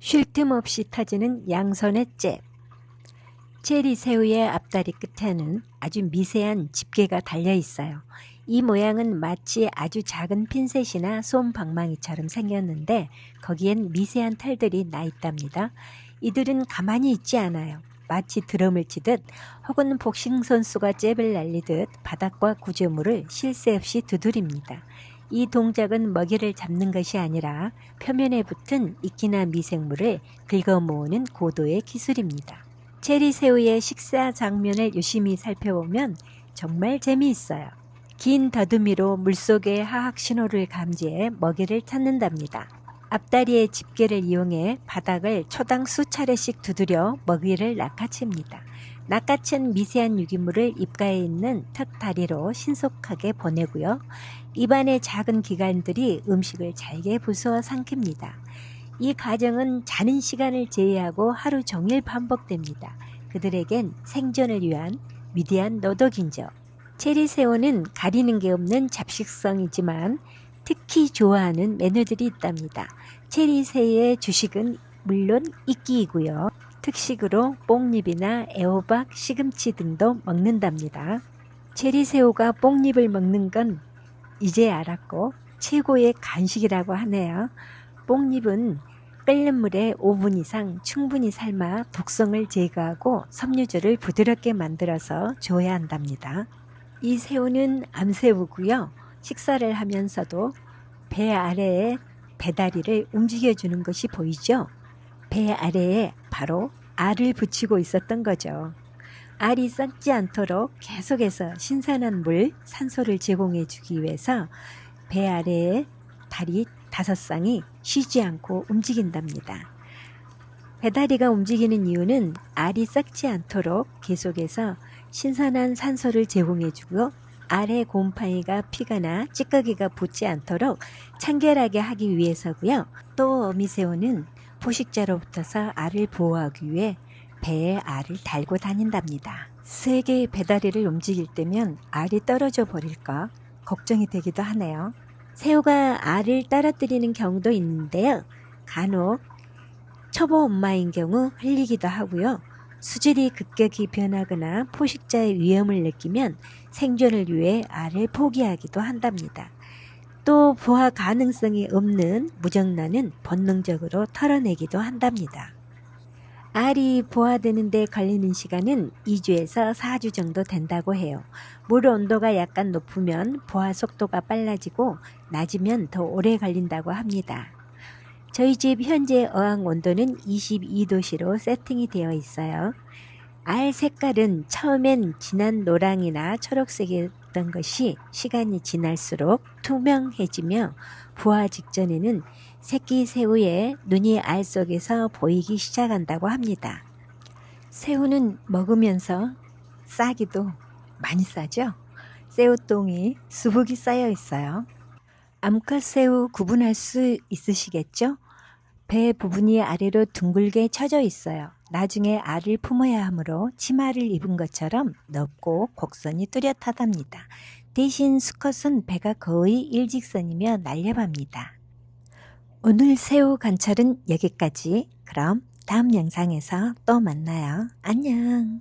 쉴 틈 없이 터지는 양손의 잽. 체리 새우의 앞다리 끝에는 아주 미세한 집게가 달려 있어요. 이 모양은 마치 아주 작은 핀셋이나 솜 방망이처럼 생겼는데 거기엔 미세한 털들이 나 있답니다. 이들은 가만히 있지 않아요. 마치 드럼을 치듯 혹은 복싱 선수가 잽을 날리듯 바닥과 구조물을 쉴새 없이 두드립니다. 이 동작은 먹이를 잡는 것이 아니라 표면에 붙은 이끼나 미생물을 긁어 모으는 고도의 기술입니다. 체리 새우의 식사 장면을 유심히 살펴보면 정말 재미있어요. 긴 더듬이로 물속의 화학 신호를 감지해 먹이를 찾는답니다. 앞다리의 집게를 이용해 바닥을 초당 수차례씩 두드려 먹이를 낚아챕니다. 낚아챈 미세한 유기물을 입가에 있는 턱 다리로 신속하게 보내고요. 입안의 작은 기관들이 음식을 잘게 부수어 삼킵니다. 이 과정은 자는 시간을 제외하고 하루 종일 반복됩니다. 그들에겐 생존을 위한 위대한 노덕인죠. 체리새우는 가리는 게 없는 잡식성이지만 특히 좋아하는 메뉴들이 있답니다. 체리새우의 주식은 물론 이끼이고요. 특식으로 뽕잎이나 애호박, 시금치 등도 먹는답니다. 체리새우가 뽕잎을 먹는 건 이제 알았고 최고의 간식이라고 하네요. 뽕잎은 끓는 물에 5분 이상 충분히 삶아 독성을 제거하고 섬유질을 부드럽게 만들어서 줘야 한답니다. 이 새우는 암새우고요. 식사를 하면서도 배 아래에 배다리를 움직여주는 것이 보이죠? 배 아래에 바로 알을 붙이고 있었던 거죠. 알이 썩지 않도록 계속해서 신선한 물, 산소를 제공해 주기 위해서 배 아래에 다리 다섯 쌍이 쉬지 않고 움직인답니다. 배다리가 움직이는 이유는 알이 썩지 않도록 계속해서 신선한 산소를 제공해 주고 알의 곰팡이가 피거나 찌꺼기가 붙지 않도록 청결하게 하기 위해서고요. 또 어미새우는 포식자로부터서 알을 보호하기 위해 배에 알을 달고 다닌답니다. 세 개의 배다리를 움직일 때면 알이 떨어져 버릴까 걱정이 되기도 하네요. 새우가 알을 떨어뜨리는 경우도 있는데요. 간혹 초보 엄마인 경우 흘리기도 하고요. 수질이 급격히 변하거나 포식자의 위험을 느끼면 생존을 위해 알을 포기하기도 한답니다. 또 부화 가능성이 없는 무정란은 본능적으로 털어내기도 한답니다. 알이 부화되는데 걸리는 시간은 2주에서 4주 정도 된다고 해요. 물 온도가 약간 높으면 부화 속도가 빨라지고 낮으면 더 오래 걸린다고 합니다. 저희 집 현재 어항 온도는 22도씨로 세팅이 되어 있어요. 알 색깔은 처음엔 진한 노랑이나 초록색이었던 것이 시간이 지날수록 투명해지며 부화 직전에는 새끼 새우의 눈이 알 속에서 보이기 시작한다고 합니다. 새우는 먹으면서 싸기도 많이 싸죠? 새우똥이 수북이 쌓여 있어요. 암컷 새우 구분할 수 있으시겠죠? 배 부분이 아래로 둥글게 쳐져 있어요. 나중에 알을 품어야 하므로 치마를 입은 것처럼 넓고 곡선이 뚜렷하답니다. 대신 수컷은 배가 거의 일직선이며 날렵합니다. 오늘 새우 관찰은 여기까지. 그럼 다음 영상에서 또 만나요. 안녕.